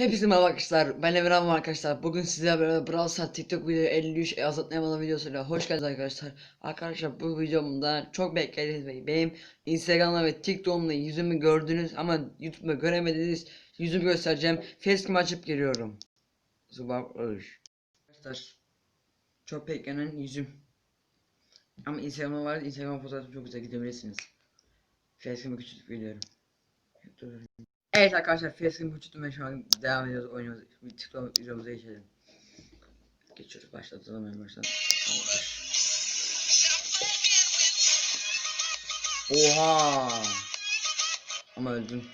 Hepinize merhaba arkadaşlar. Ben Emirhan arkadaşlar. Bugün sizlerle beraber Brawl Stars TikTok video 53 azaltmayamalı videosuyla hoş geldiniz arkadaşlar. Arkadaşlar bu videomda çok beklediğiniz ve benim Instagram'da ve TikTok'umda yüzümü gördünüz ama YouTube'da göremediğiniz yüzümü göstereceğim. Facecam açıp giriyorum. Zubak Öz. Arkadaşlar çok beklenen yüzüm. Ama Instagram'da var. Instagram fotoğrafım çok güzel gidebilirsiniz. Facecam'ı küçültüp geliyorum. Dur. Evet arkadaşlar küçülttüm ve şu an devam ediyoruz oynuyoruz. Bir TikTok videomuza geçelim. Geçiyoruz başlatalım en baştan. Oha! Ama öldüm.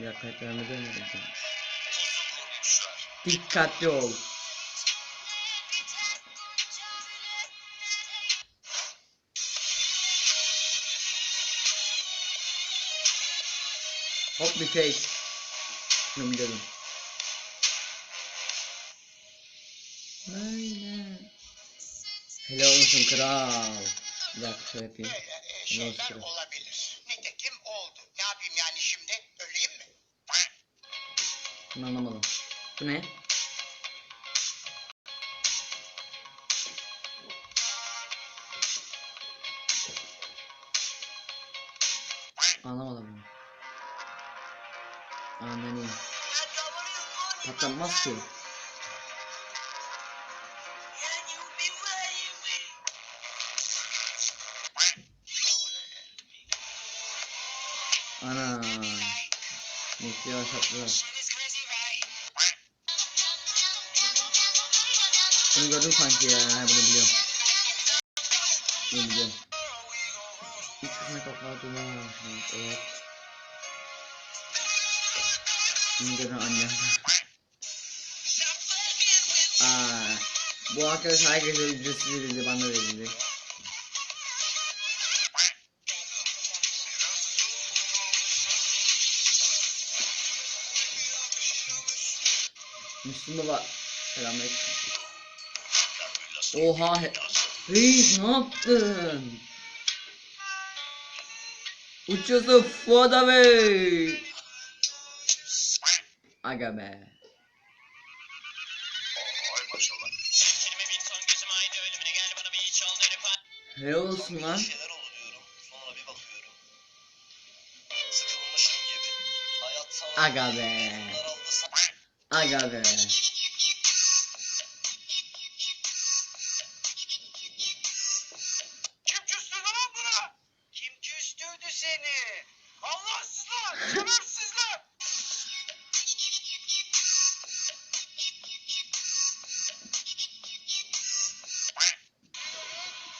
Dakika ekranımda dönmedim. Dikkatli ol. Hop bir fake. Şunu biliyorum. Böyle. Helal olsun kral. Bir dakika şöyle yapayım. Ee, şeyler Nasıl? olabilir. Nitekim oldu. Ne yapayım yani şimdi? Öleyim mi? Bunu anlamadım. Bu ne? Anlamadım Patlamaz ki. Ana. Neyse yavaşlattılar. Bunu gördüm sanki ya. Ha, bunu biliyorum. Bunu biliyorum. Üç kısmına kapatıyorum. Evet. Bunu gören bu arkadaş herkese ücretsiz verildi. Bana verildi. Müslüm baba. Selamünaleyküm. Oha. he- Reis ne yaptın? Uçuyorsun Fuada Bey. Aga be. Helal olsun lan. Bir şeyler oldu diyorum. Sonra bir bakıyorum. Sıkılmışım gibi. Hayat sana Aga be. daraldı sana. Aga be.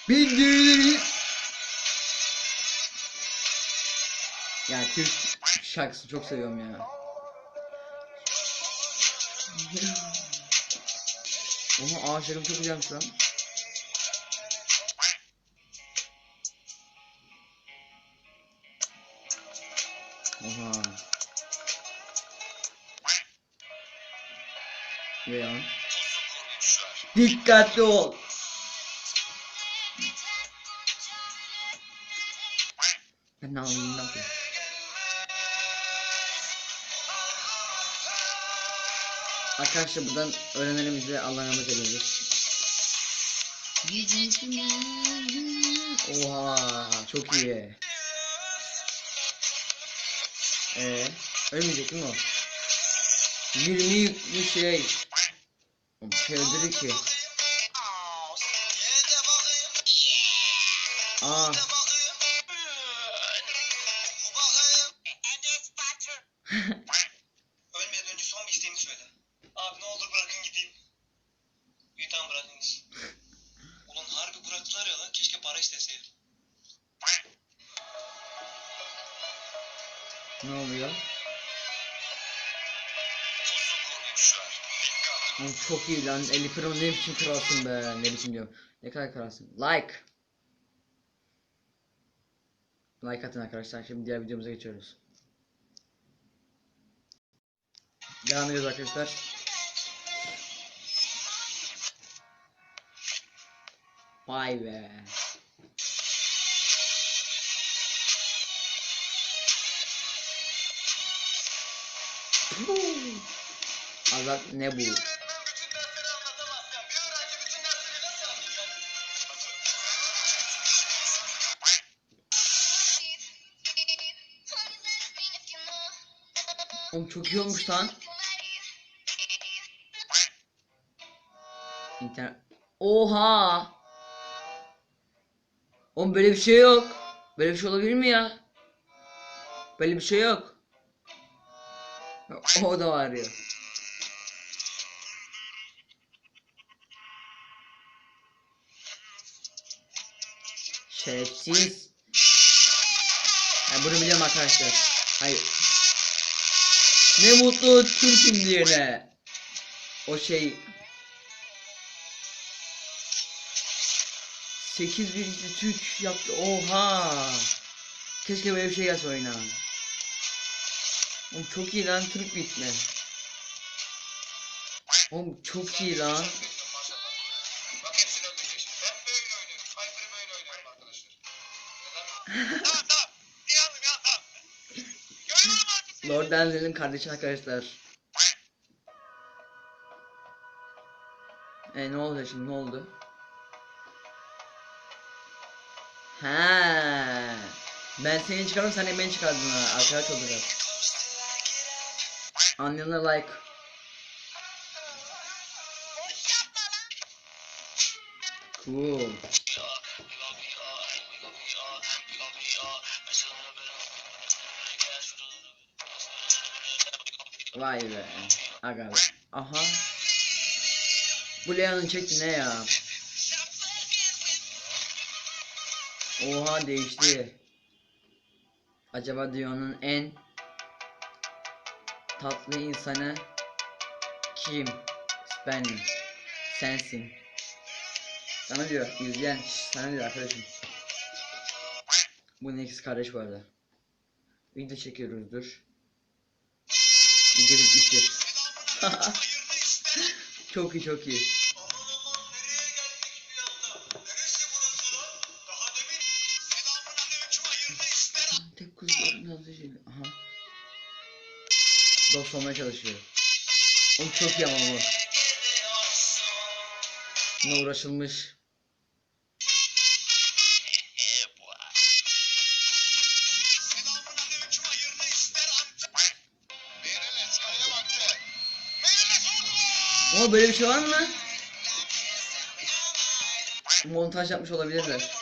Bildiğiniz. Ya Türk şarkısı çok seviyorum ya. Oha ağaçlarım çok güzelmiş lan. Oha. Pusu kurmuşlar. Dikkatli ol. Ne yapayım? Arkadaşlar buradan öğrenlerimize Allah'a emanet ediyoruz. Oha çok iyi. Ee, ölmeyecek mi o? 20 yüklü şey. Şey öldürür ki. Aa. Oğlum çok iyi lan. Eli Pro ne biçim kralsın be. Ne biçim diyorum. Ne kadar kralsın. Like. Like atın arkadaşlar. Şimdi diğer videomuza geçiyoruz. Devam ediyoruz arkadaşlar. Vay be. Azat ne bu? Oğlum çok iyi olmuş lan. İnternet. Oha! Oğlum böyle bir şey yok. Böyle bir şey olabilir mi ya? Böyle bir şey yok. O da var ya. Şerefsiz. Ben bunu biliyorum arkadaşlar. Hayır. Ne mutlu Türk'üm diyene. O şey 8 bir Türk yaptı. Oha. Keşke böyle bir şey gelse oyuna. Oğlum çok iyi lan Türk bitme. Oğlum çok iyi lan. Tamam tamam. İyi anladım ya tamam. Görüyorum artık seni. Lord Denzel'in kardeşi arkadaşlar. E ne oldu şimdi ne oldu? Ha. Ben seni çıkardım sen de beni çıkardın ha. Arkadaş oldular. Anlayana like. Cool. Vay be. Aga. Aha. Bu Leon'un çekti ne ya? Oha değişti. Acaba Dion'un en tatlı insanı kim? Benim. Sensin. Sana diyor izleyen sana diyor arkadaşım. Bu ikisi kardeş bu arada. Video çekiyoruzdur. Video bitmiştir. çok iyi çok iyi. Tek kuzuların yazdığı şey. Aha. Dost olmaya çalışıyor. Oğlum çok iyi ama bu. Buna uğraşılmış. Ama böyle bir şey var mı? Montaj yapmış olabilirler.